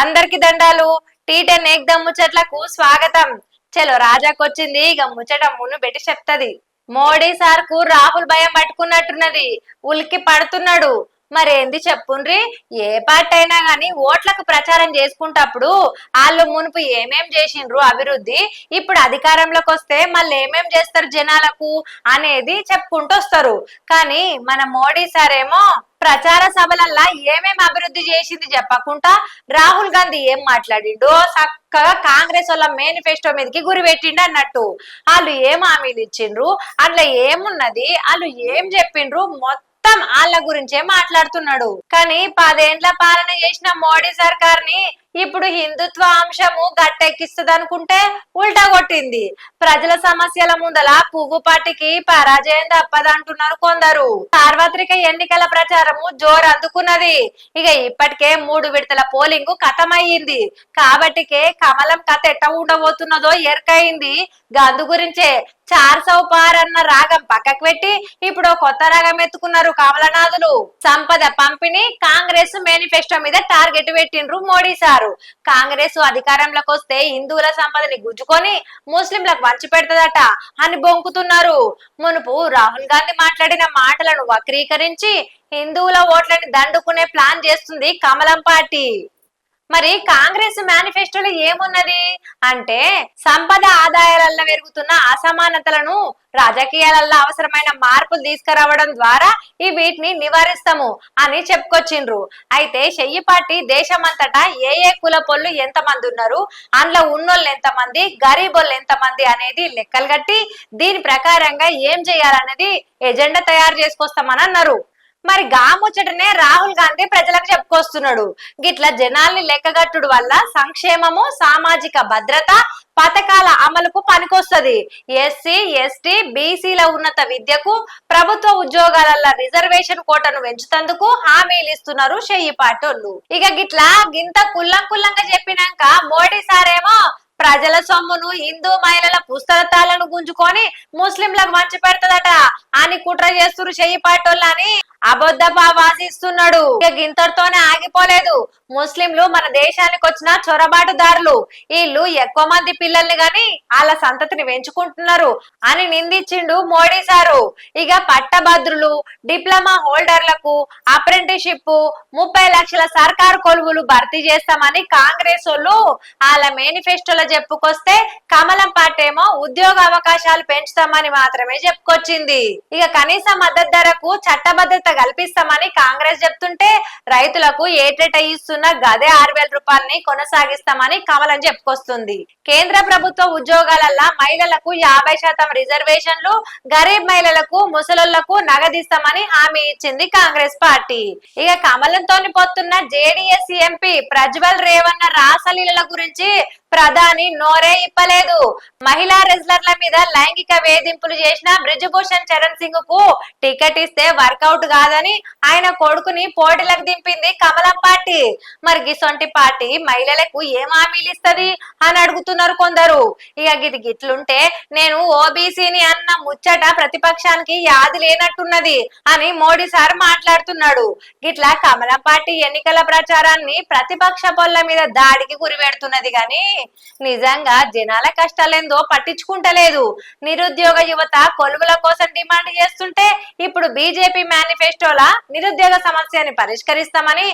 అందరికి దండాలు. Tea ten ఏకదమ్ ముచ్చట్లకు స్వాగతం. చలో రాజాకొచ్చింది. ఇక ముచ్చట మును పెట్టి చెప్తది. మోడీ సార్కు రాహుల్ భయం పట్టుకున్నట్టున్నది. ఉలికి పడుతున్నాడు. మరేంది చెప్పుండ్రి? ఏ పార్టీ అయినా గాని ఓట్లకు ప్రచారం చేసుకుంటప్పుడు వాళ్ళు మునుపు ఏమేం చేసిండ్రు అభివృద్ధి? ఇప్పుడు అధికారంలోకి వస్తే మళ్ళీ ఏమేం చేస్తారు జనాలకు? అనేది చెప్పుకుంటూ వస్తారు కానీ మన మోడీ సార్ ఏమో ప్రచార సభలల్లా ఏమేం అభివృద్ధి చేసింది చెప్పకుండా రాహుల్ గాంధీ ఏం మాట్లాడిండో చక్కగా కాంగ్రెస్ వాళ్ళ మేనిఫెస్టో మీదకి గురి పెట్టిండు అన్నట్టు. వాళ్ళు ఏం హామీలు ఇచ్చిండ్రు? అందులో ఏమున్నది? వాళ్ళు ఏం చెప్పిండ్రు? మొత్తం వాళ్ళ గురించే మాట్లాడుతున్నాడు. కానీ పదేండ్ల పాలన చేసిన మోడీ సర్కార్ని ఇప్పుడు హిందుత్వ అంశము గట్టెక్కిస్తుంది అనుకుంటే ఉల్టా కొట్టింది. ప్రజల సమస్యల ముందల పువ్వు పార్టీకి పరాజయం తప్పదంటున్నారు కొందరు. సార్వత్రిక ఎన్నికల ప్రచారము జోరు అందుకున్నది. ఇక ఇప్పటికే మూడు విడతల పోలింగ్ కథమయ్యింది. కాబట్టికే కమలం కథ ఎట్ట ఉండబోతున్నదో ఎరకయింది గందు గురించే చార్ సౌ పార్ అన్న రాగం పక్కకు పెట్టి ఇప్పుడు కొత్త రాగం ఎత్తుకున్నారు కమలనాథులు. సంపద పంపిణీ కాంగ్రెస్ మేనిఫెస్టో మీద టార్గెట్ పెట్టిండ్రు మోడీ సారు. కాంగ్రెస్ అధికారంలోకి వస్తే హిందువుల సంపదని గుజ్జుకొని ముస్లింలకు వంచి పెడతదట. అని బొంకుతున్నారు. మునుపు రాహుల్ గాంధీ మాట్లాడిన మాటలను వక్రీకరించి హిందువుల ఓట్లని దండుకునే ప్లాన్ చేస్తుంది కమలం పార్టీ. మరి కాంగ్రెస్ మేనిఫెస్టోలో ఏమున్నది? అంటే సంపద ఆదాయాలలో పెరుగుతున్న అసమానతలను రాజకీయాలలో అవసరమైన మార్పులు తీసుకురావడం ద్వారా ఈ వీటిని నివారిస్తాము అని చెప్పుకొచ్చిండ్రు. అయితే చెయ్యి పార్టీ దేశమంతటా ఏ ఏ కుల పొల్లు ఎంతమంది ఉన్నారు? అందులో ఉన్నోళ్ళు ఎంతమంది? గరీబోళ్ళు ఎంతమంది? అనేది లెక్కలు కట్టి దీని ప్రకారంగా ఏం చేయాలనేది ఎజెండా తయారు చేసుకొస్తామని అన్నారు. మరి గాముచ్చటనే రాహుల్ గాంధీ ప్రజలకు చెప్పుకొస్తున్నాడు. గిట్ల జనాల్ని లెక్కగట్టుడు వల్ల సంక్షేమము సామాజిక భద్రత పథకాల అమలుకు పనికొస్తది. ఎస్సీ ఎస్టీ బీసీల ఉన్నత విద్యకు ప్రభుత్వ ఉద్యోగాల రిజర్వేషన్ కోటను పెంచుతందుకు హామీలు ఇస్తున్నారు షెయ్యి పాటోళ్ళు. ఇక గిట్లా గింత కుల్లం కుల్లంగా చెప్పినాక మోడీ సారేమో ప్రజల సొమ్మును హిందూ మహిళల పుస్తకాలను గుంజుకొని ముస్లింలకు మంచి పెడతదట అని కుట్ర చేస్తున్నారు చెయ్యి పాటోళ్ళని. అబద్ధపా వాసిస్తున్నాడు ఇక గింతటితోనే ఆగిపోలేదు. ముస్లింలు మన దేశానికి వచ్చిన చొరబాటుదారులు. వీళ్ళు ఎక్కువ మంది పిల్లల్ని గాని వాళ్ళ సంతతిని పెంచుకుంటున్నారు అని నిందించిండు మోడీ సారు. ఇక పట్టభద్రులు డిప్లొమా హోల్డర్లకు అప్రెంటిషిప్ ముప్పై లక్షల సర్కారు కొలువులు భర్తీ చేస్తామని కాంగ్రెస్ వాళ్ళు వాళ్ళ మేనిఫెస్టోలో చెప్పుకొస్తే కమలం పాటేమో ఉద్యోగ అవకాశాలు పెంచుతామని మాత్రమే చెప్పుకొచ్చింది. ఇక కనీస మద్దతు ధరకు చట్టబద్ధత కల్పిస్తామని కాంగ్రెస్ చెప్తుంటే రైతులకు ఏటేట ఇస్తున్న గదే ఆరు వేల రూపాయలని కొనసాగిస్తామని కమలం చెప్పుకొస్తుంది. కేంద్ర ప్రభుత్వ ఉద్యోగాలల్ల మహిళలకు యాభై శాతం రిజర్వేషన్లు గరీబ్ మహిళలకు ముసలుళ్ళకు నగదిస్తామని హామీ ఇచ్చింది కాంగ్రెస్ పార్టీ. ఇక కమలంతోని పొత్తున్న జేడీఎస్ ఎంపీ ప్రజ్వల్ రేవన్న రాసలీల గురించి ప్రధాని నోరే ఇప్పలేదు. మహిళా రెజ్లర్ల మీద లైంగిక వేధింపులు చేసిన బ్రిజ్భూషణ్ చరణ్ సింగ్కు టికెట్ ఇస్తే వర్కౌట్ కాదని ఆయన కొడుకుని పోటీలకు దింపింది కమలం పార్టీ. మరి గిసొంటి పార్టీ మహిళలకు ఏం హామీలు ఇస్తది అని అడుగుతున్నారు కొందరు. ఇక గిది గిట్లుంటే నేను ఓబీసీని అన్న ముచ్చట ప్రతిపక్షానికి యాది లేనట్టున్నది అని మోడీ సార్ మాట్లాడుతున్నాడు. గిట్లా కమలం పార్టీ ఎన్నికల ప్రచారాన్ని ప్రతిపక్ష పొల్ల మీద దాడికి గురి పెడుతున్నది కానీ నిజంగా జనాల కష్టాలేందో పట్టించుకుంటలేదు. నిరుద్యోగ యువత కొలువుల కోసం డిమాండ్ చేస్తుంటే ఇప్పుడు బీజేపీ మేనిఫెస్టోలా నిరుద్యోగ సమస్యని పరిష్కరిస్తామని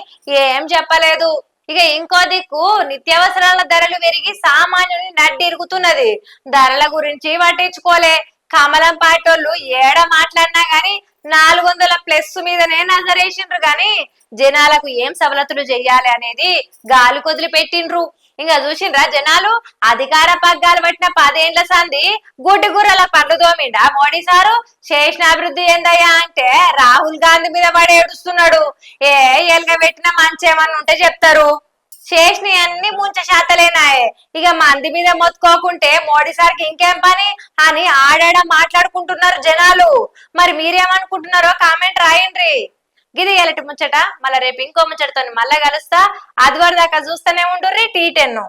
ఏం చెప్పలేదు. ఇక ఇంకో దిక్కు నిత్యావసరాల ధరలు పెరిగి సామాన్యుని నడ్డిరుగుతున్నది. ధరల గురించి పట్టించుకోలే. కమలం పాటోళ్ళు ఏడ మాట్లాడినా గాని నాలుగు వందల ప్లస్ మీదనే నజరేసిండ్రు గాని జనాలకు ఏం సవలతులు చెయ్యాలి అనేది గాలి కొదిలి పెట్టిండ్రు ఇంకా చూసిండ్రా జనాలు? అధికార పగ్గాలు పట్టిన పదేండ్ల సంది గుడ్డి గుర్రల పండ్లు దోమిండా మోడీ సారు చేసిన అభివృద్ధి ఏందయ్యా అంటే రాహుల్ గాంధీ మీద పడి ఏడుస్తున్నాడు. ఏ ఎలుగ పెట్టిన మంచి ఏమన్నా ఉంటే చెప్తారు. చేసిన అన్ని ముంచ శాతలేనాయే. ఇక మంది మీద మొత్తుకోకుంటే మోడీ సార్కి ఇంకేం పని? అని ఆడాడ మాట్లాడుకుంటున్నారు జనాలు. మరి మీరేమనుకుంటున్నారో కామెంట్ రాయండ్రి గిది ఎలటి ముచ్చట. మళ్ళీ రేపు ఇంకో ముచ్చటతో మళ్ళా కలుస్తా. ఆదివారం దాకా చూస్తూనే ఉండుర్రి. T ten.